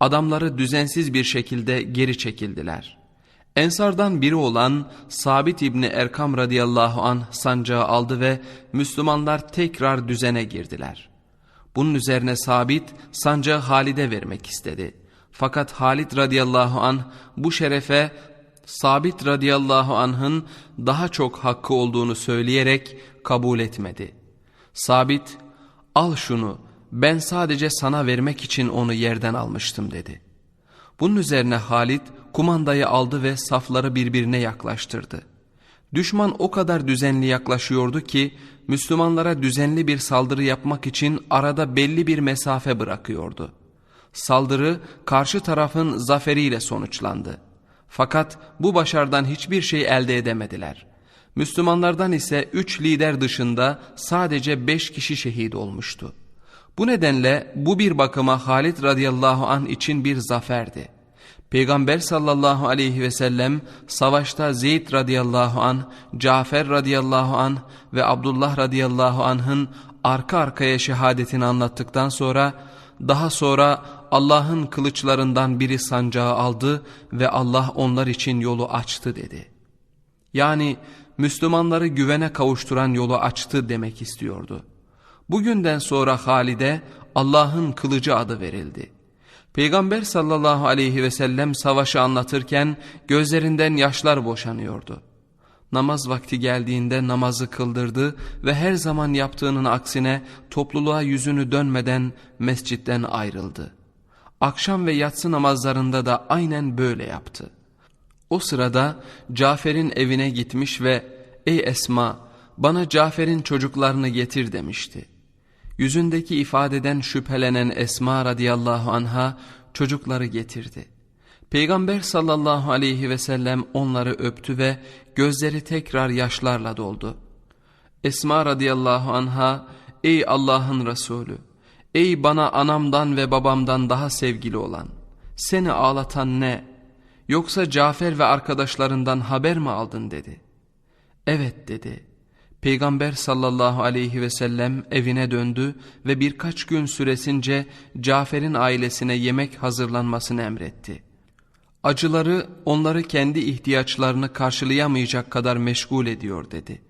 Adamları düzensiz bir şekilde geri çekildiler. Ensardan biri olan Sabit İbni Erkam radıyallahu an sancağı aldı ve Müslümanlar tekrar düzene girdiler. Bunun üzerine Sabit sancağı Halid'e vermek istedi. Fakat Halid radıyallahu an bu şerefe Sabit radıyallahu anh'ın daha çok hakkı olduğunu söyleyerek kabul etmedi. Sabit al şunu ben sadece sana vermek için onu yerden almıştım dedi. Bunun üzerine Halid kumandayı aldı ve safları birbirine yaklaştırdı. Düşman o kadar düzenli yaklaşıyordu ki Müslümanlara düzenli bir saldırı yapmak için arada belli bir mesafe bırakıyordu. Saldırı karşı tarafın zaferiyle sonuçlandı. Fakat bu başardan hiçbir şey elde edemediler. Müslümanlardan ise üç lider dışında sadece beş kişi şehit olmuştu. Bu nedenle bu bir bakıma Halid radıyallahu an için bir zaferdi. Peygamber sallallahu aleyhi ve sellem savaşta Zeyd radıyallahu an, Cafer radıyallahu an ve Abdullah radıyallahu anh'ın arka arkaya şehadetini anlattıktan sonra daha sonra Allah'ın kılıçlarından biri sancağı aldı ve Allah onlar için yolu açtı dedi. Yani Müslümanları güvene kavuşturan yolu açtı demek istiyordu. Bugünden sonra Halide Allah'ın kılıcı adı verildi. Peygamber sallallahu aleyhi ve sellem savaşı anlatırken gözlerinden yaşlar boşanıyordu. Namaz vakti geldiğinde namazı kıldırdı ve her zaman yaptığının aksine topluluğa yüzünü dönmeden mescitten ayrıldı. Akşam ve yatsı namazlarında da aynen böyle yaptı. O sırada Cafer'in evine gitmiş ve ''Ey Esma bana Cafer'in çocuklarını getir'' demişti. Yüzündeki ifadeden şüphelenen Esma radıyallahu anha çocukları getirdi. Peygamber sallallahu aleyhi ve sellem onları öptü ve gözleri tekrar yaşlarla doldu. Esma radıyallahu anha ey Allah'ın Resulü ey bana anamdan ve babamdan daha sevgili olan seni ağlatan ne yoksa Cafer ve arkadaşlarından haber mi aldın dedi. Evet dedi. Peygamber sallallahu aleyhi ve sellem evine döndü ve birkaç gün süresince Cafer'in ailesine yemek hazırlanmasını emretti. Acıları onları kendi ihtiyaçlarını karşılayamayacak kadar meşgul ediyor dedi.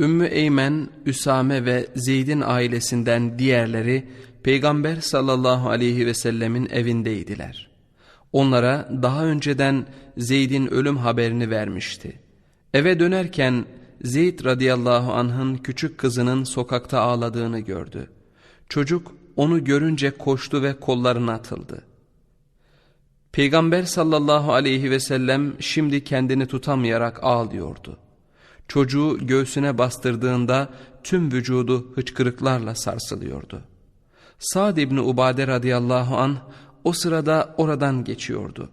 Ümmü Eymen, Üsame ve Zeyd'in ailesinden diğerleri Peygamber sallallahu aleyhi ve sellemin evindeydiler. Onlara daha önceden Zeyd'in ölüm haberini vermişti. Eve dönerken Zeyd radıyallahu anh'ın küçük kızının sokakta ağladığını gördü. Çocuk onu görünce koştu ve kollarına atıldı. Peygamber sallallahu aleyhi ve sellem şimdi kendini tutamayarak ağlıyordu. Çocuğu göğsüne bastırdığında tüm vücudu hıçkırıklarla sarsılıyordu. Sa'd İbni Ubade radıyallahu an o sırada oradan geçiyordu.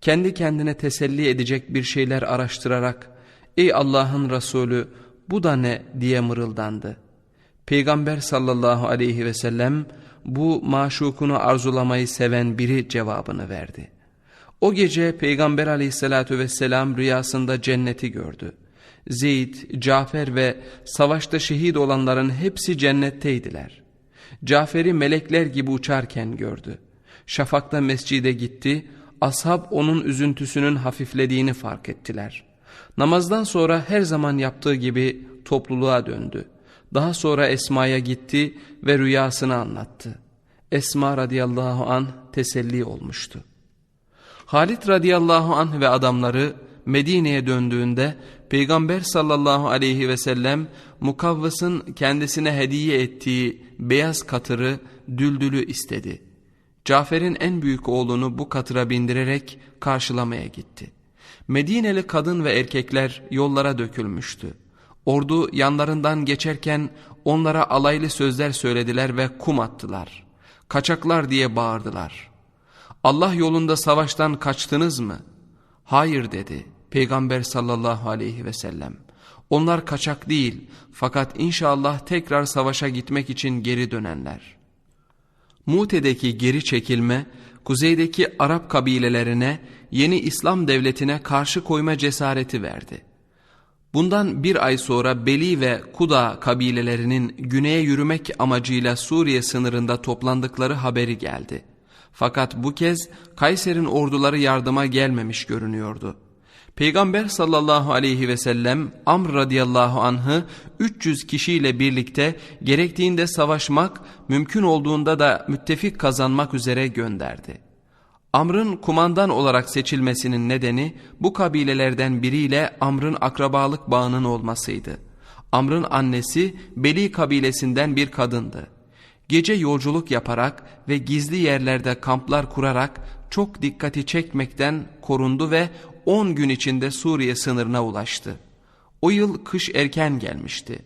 Kendi kendine teselli edecek bir şeyler araştırarak ''Ey Allah'ın Resulü bu da ne?'' diye mırıldandı. Peygamber sallallahu aleyhi ve sellem bu maşukunu arzulamayı seven biri cevabını verdi. O gece Peygamber aleyhissalatü vesselam rüyasında cenneti gördü. Zeyd, Cafer ve savaşta şehit olanların hepsi cennetteydiler. Cafer'i melekler gibi uçarken gördü. Şafakta mescide gitti, ashab onun üzüntüsünün hafiflediğini fark ettiler. Namazdan sonra her zaman yaptığı gibi topluluğa döndü. Daha sonra Esma'ya gitti ve rüyasını anlattı. Esma radıyallahu an teselli olmuştu. Halid radıyallahu anh ve adamları Medine'ye döndüğünde Peygamber sallallahu aleyhi ve sellem Mukavvas'ın kendisine hediye ettiği beyaz katırı düldülü istedi. Cafer'in en büyük oğlunu bu katıra bindirerek karşılamaya gitti. Medineli kadın ve erkekler yollara dökülmüştü. Ordu yanlarından geçerken onlara alaylı sözler söylediler ve kum attılar. Kaçaklar diye bağırdılar. Allah yolunda savaştan kaçtınız mı? Hayır dedi Peygamber sallallahu aleyhi ve sellem. Onlar kaçak değil fakat inşallah tekrar savaşa gitmek için geri dönenler. Mute'deki geri çekilme kuzeydeki Arap kabilelerine yeni İslam devletine karşı koyma cesareti verdi. Bundan bir ay sonra Beli ve Kuda kabilelerinin güneye yürümek amacıyla Suriye sınırında toplandıkları haberi geldi. Fakat bu kez Kayser'in orduları yardıma gelmemiş görünüyordu. Peygamber sallallahu aleyhi ve sellem Amr radıyallahu anh'ı 300 kişiyle birlikte gerektiğinde savaşmak, mümkün olduğunda da müttefik kazanmak üzere gönderdi. Amr'ın kumandan olarak seçilmesinin nedeni bu kabilelerden biriyle Amr'ın akrabalık bağının olmasıydı. Amr'ın annesi Beli kabilesinden bir kadındı. Gece yolculuk yaparak ve gizli yerlerde kamplar kurarak çok dikkati çekmekten korundu ve 10 gün içinde Suriye sınırına ulaştı. O yıl kış erken gelmişti.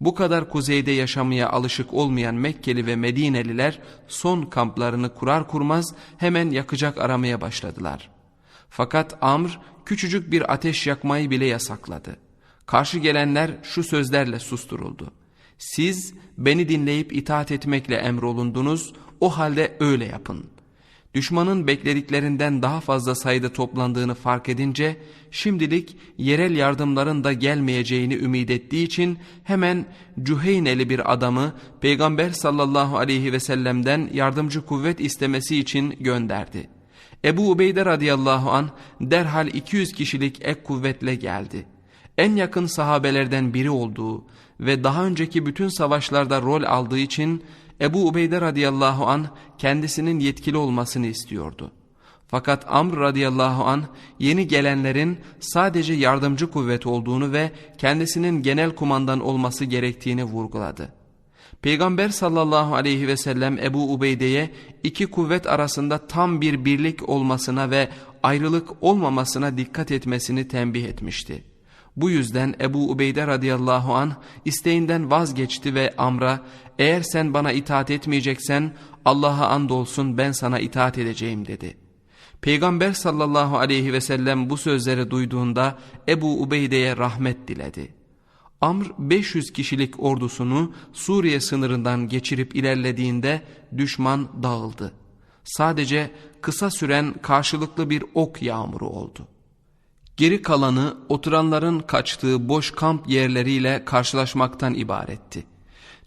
Bu kadar kuzeyde yaşamaya alışık olmayan Mekkeli ve Medineliler son kamplarını kurar kurmaz hemen yakacak aramaya başladılar. Fakat Amr küçücük bir ateş yakmayı bile yasakladı. Karşı gelenler şu sözlerle susturuldu. Siz beni dinleyip itaat etmekle emrolundunuz, o halde öyle yapın. Düşmanın beklediklerinden daha fazla sayıda toplandığını fark edince şimdilik yerel yardımların da gelmeyeceğini ümit ettiği için hemen Cüheyneli bir adamı Peygamber sallallahu aleyhi ve sellem'den yardımcı kuvvet istemesi için gönderdi. Ebu Ubeyde radıyallahu an derhal 200 kişilik ek kuvvetle geldi. En yakın sahabelerden biri olduğu ve daha önceki bütün savaşlarda rol aldığı için Ebu Ubeyde radıyallahu an kendisinin yetkili olmasını istiyordu. Fakat Amr radıyallahu an yeni gelenlerin sadece yardımcı kuvvet olduğunu ve kendisinin genel kumandan olması gerektiğini vurguladı. Peygamber sallallahu aleyhi ve sellem Ebu Ubeyde'ye iki kuvvet arasında tam bir birlik olmasına ve ayrılık olmamasına dikkat etmesini tembih etmişti. Bu yüzden Ebu Ubeyde radıyallahu an isteğinden vazgeçti ve Amr'a eğer sen bana itaat etmeyeceksen Allah'a andolsun ben sana itaat edeceğim dedi. Peygamber sallallahu aleyhi ve sellem bu sözleri duyduğunda Ebu Ubeyde'ye rahmet diledi. Amr 500 kişilik ordusunu Suriye sınırından geçirip ilerlediğinde düşman dağıldı. Sadece kısa süren karşılıklı bir ok yağmuru oldu. Geri kalanı oturanların kaçtığı boş kamp yerleriyle karşılaşmaktan ibaretti.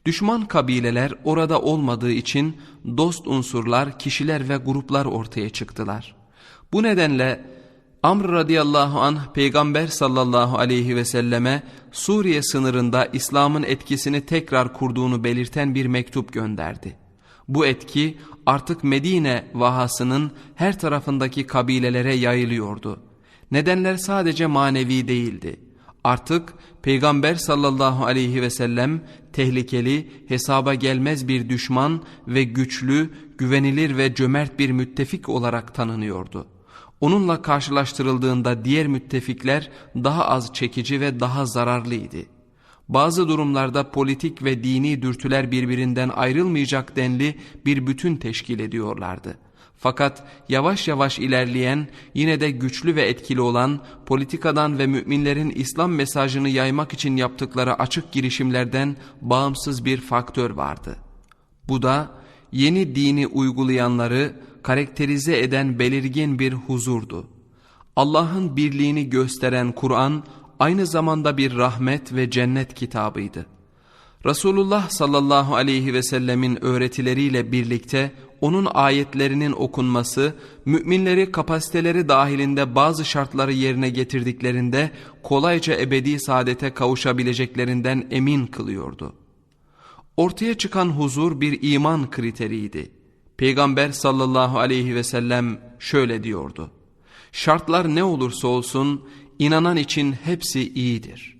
Düşman kabileler orada olmadığı için dost unsurlar, kişiler ve gruplar ortaya çıktılar. Bu nedenle Amr radıyallahu anh peygamber sallallahu aleyhi ve selleme Suriye sınırında İslam'ın etkisini tekrar kurduğunu belirten bir mektup gönderdi. Bu etki artık Medine vahasının her tarafındaki kabilelere yayılıyordu. Nedenler sadece manevi değildi. Artık Peygamber sallallahu aleyhi ve sellem tehlikeli, hesaba gelmez bir düşman ve güçlü, güvenilir ve cömert bir müttefik olarak tanınıyordu. Onunla karşılaştırıldığında diğer müttefikler daha az çekici ve daha zararlıydı. Bazı durumlarda politik ve dini dürtüler birbirinden ayrılmayacak denli bir bütün teşkil ediyorlardı. Fakat yavaş yavaş ilerleyen yine de güçlü ve etkili olan politikadan ve müminlerin İslam mesajını yaymak için yaptıkları açık girişimlerden bağımsız bir faktör vardı. Bu da yeni dini uygulayanları karakterize eden belirgin bir huzurdu. Allah'ın birliğini gösteren Kur'an aynı zamanda bir rahmet ve cennet kitabıydı. Resulullah sallallahu aleyhi ve sellemin öğretileriyle birlikte onun ayetlerinin okunması, müminleri kapasiteleri dahilinde bazı şartları yerine getirdiklerinde kolayca ebedi saadete kavuşabileceklerinden emin kılıyordu. Ortaya çıkan huzur bir iman kriteriydi. Peygamber sallallahu aleyhi ve sellem şöyle diyordu. Şartlar ne olursa olsun inanan için hepsi iyidir.